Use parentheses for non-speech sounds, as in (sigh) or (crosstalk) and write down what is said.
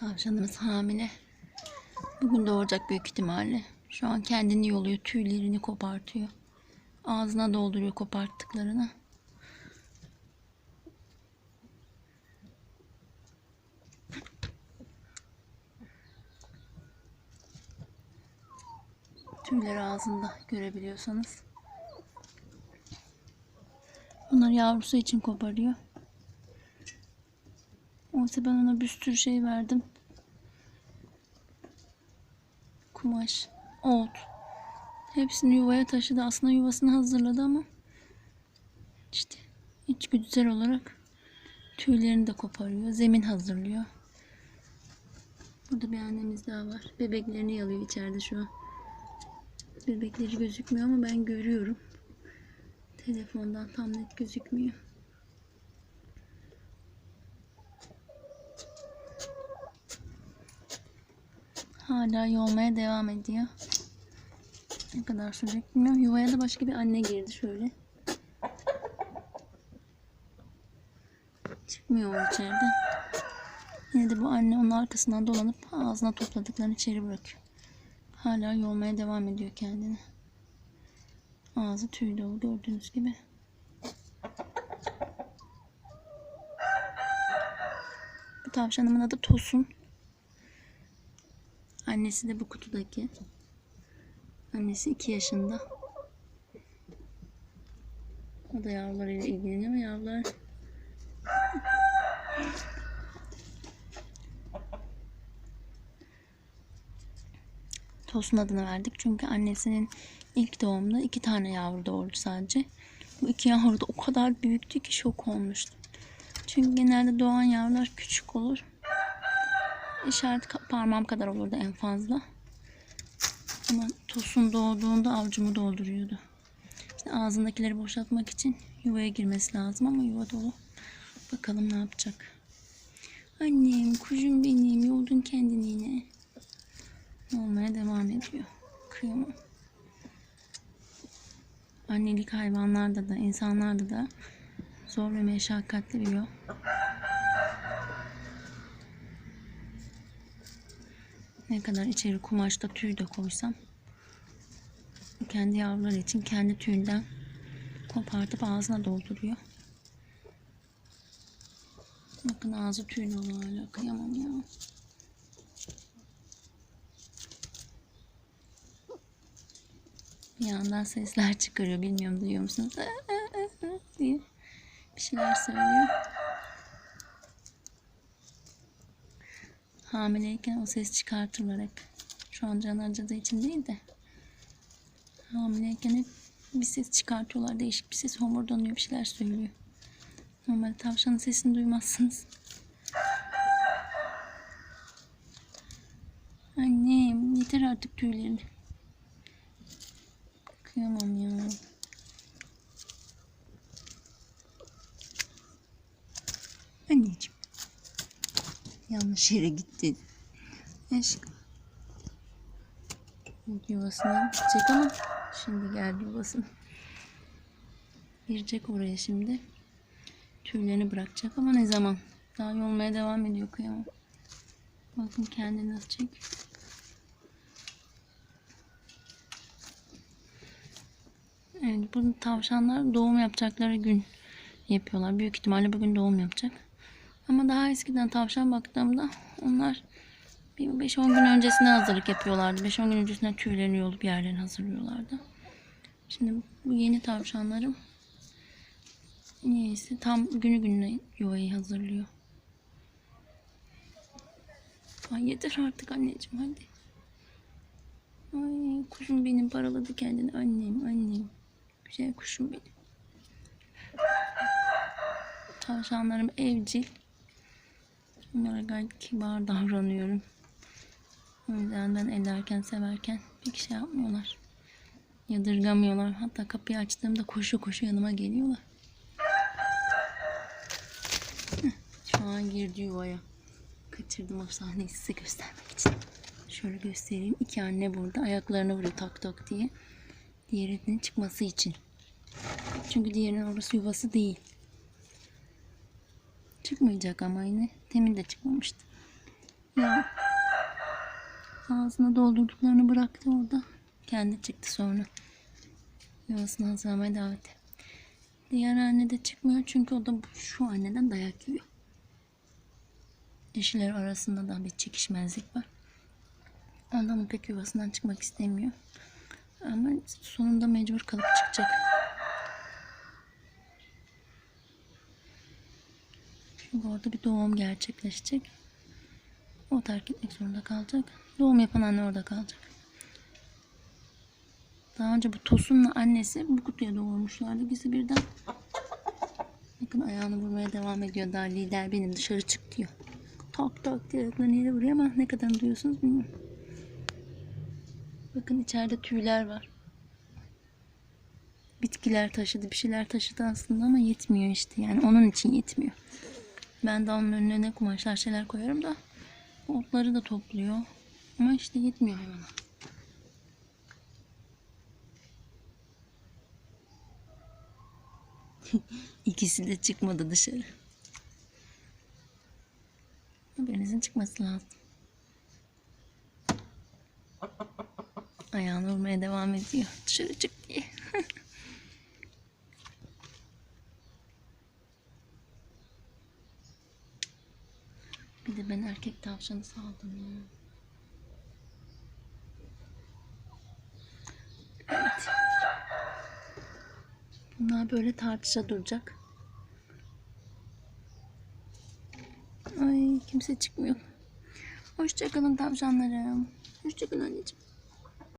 Tavşanımız hamile. Bugün doğuracak büyük ihtimalle. Şu an kendini yoluyor. Tüylerini kopartıyor. Ağzına dolduruyor koparttıklarını. Tüyleri ağzında görebiliyorsanız. Bunlar yavrusu için koparıyor. Oysa ben ona bir sürü şey verdim. Kumaş, ot. Hepsini yuvaya taşıdı. Aslında yuvasını hazırladı ama işte içgüdüsel olarak tüylerini de koparıyor. Zemin hazırlıyor. Burada bir annemiz daha var. Bebeklerini yalıyor içeride şu an. Bebekleri gözükmüyor ama ben görüyorum. Telefondan tam net gözükmüyor. Hala yolmaya devam ediyor. Ne kadar sürecek bilmiyorum. Yuvaya da başka bir anne girdi şöyle. Çıkmıyor o içeriden. Yine de bu anne onun arkasından dolanıp ağzına topladıklarını içeri bırakıyor. Hala yolmaya devam ediyor kendini. Ağzı tüy dolu gördüğünüz gibi. Bu tavşanımın adı Tosun. Annesi de bu kutudaki. Annesi 2 yaşında. O da yavrularıyla ilgileniyor. Yavrular Tosun adını verdik. Çünkü annesinin ilk doğumda iki tane yavru doğurdu sadece. Bu iki yavru da o kadar büyüktü ki şok olmuştum. Çünkü genelde doğan yavrular küçük olur. İşaret parmağım kadar olurdu en fazla. Ama Tosun doğduğunda avcumu dolduruyordu. İşte ağzındakileri boşaltmak için yuvaya girmesi lazım ama yuva dolu. Bakalım ne yapacak. Annem, kuşum benim, yoldun kendini yine. Olmaya devam ediyor. Kıyamam. Annelik hayvanlarda da, insanlarda da zor ve meşakkatli bir yol. Ne kadar içeri kumaşta tüy de koysam kendi yavruları için kendi tüyünden kopartıp ağzına dolduruyor. Bakın ağzı tüy dolu hala kıyamam ya. Bir yandan sesler çıkarıyor. Bilmiyorum duyuyor musunuz? (laughs) diye bir şeyler söylüyor. Hamileyken o ses çıkartırlar. Şu an can acıdığı için değil de. Hamileyken hep bir ses çıkartıyorlar. Değişik bir ses homurdanıyor bir şeyler söylüyor. Normalde tavşanın sesini duymazsınız. Annem yeter artık tüylerini. Kıyamam ya. Anneciğim. Yanlış yere gittin. Aşkım. Yuvasına gidecek ama şimdi geldi yuvasına. Girecek oraya şimdi. Tüylerini bırakacak ama ne zaman? Daha yolmaya devam ediyor kıyamam. Bakın kendini nasıl çekiyor. Evet, bu tavşanlar doğum yapacakları gün yapıyorlar. Büyük ihtimalle bugün doğum yapacak. Ama daha eskiden tavşan baktığımda onlar bir 5-10 gün öncesine hazırlık yapıyorlardı. 5-10 gün öncesinden tüylerini yolup yerlerini hazırlıyorlardı. Şimdi bu yeni tavşanlarım niyeyse tam günü gününe yuvayı hazırlıyor. Ay yeter artık anneciğim hadi. Ay kuşum benim paraladı kendini annem annem. Güzel kuşum benim. Tavşanlarım evcil. Onlara gayet kibar davranıyorum. O yüzden ben ederken severken pek şey yapmıyorlar. Yadırgamıyorlar. Hatta kapıyı açtığımda koşu koşu yanıma geliyorlar. Şu an girdi yuvaya. Kaçırdım o sahneyi size göstermek için. Şöyle göstereyim. İki anne burada. Ayaklarını vuruyor tak tak diye. Diğerinin çıkması için. Çünkü diğerinin orası yuvası değil. Çıkmayacak ama yine. Temin de çıkmamıştı. Ya ağzına doldurduklarını bıraktı orada. Kendi çıktı sonra. Yuvasını hazırlamaya devam etti. Diğer anne de çıkmıyor çünkü o da şu anneden dayak yiyor. Dişiler arasında da bir çekişmezlik var. Ondan pek yuvasından çıkmak istemiyor. Ama sonunda mecbur kalıp çıkacak. Çünkü orada bir doğum gerçekleşecek. O terk etmek zorunda kalacak. Doğum yapan anne orada kalacak. Daha önce bu Tosun'la annesi bu kutuya doğurmuşlardı. İkisi birden. Bakın ayağını vurmaya devam ediyor. Daha lider benim dışarı çık diyor. Tak tak diye ayaklarını vuruyor ama ne kadar duyuyorsunuz bilmiyorum. Bakın içeride tüyler var. Bitkiler taşıdı, bir şeyler taşıdı aslında ama yetmiyor işte. Yani onun için yetmiyor. Ben de onun önüne ne kumaşlar şeyler koyarım da otları da topluyor. Ama işte yetmiyor hayvana. (laughs) İkisi de çıkmadı dışarı. Birinizin çıkması lazım. Ayağını vurmaya devam ediyor. Dışarı çık diye. Bir de ben erkek tavşanı saldım ya. Evet. Bunlar böyle tartışa duracak. Ay kimse çıkmıyor. Hoşçakalın tavşanlarım. Hoşçakalın anneciğim.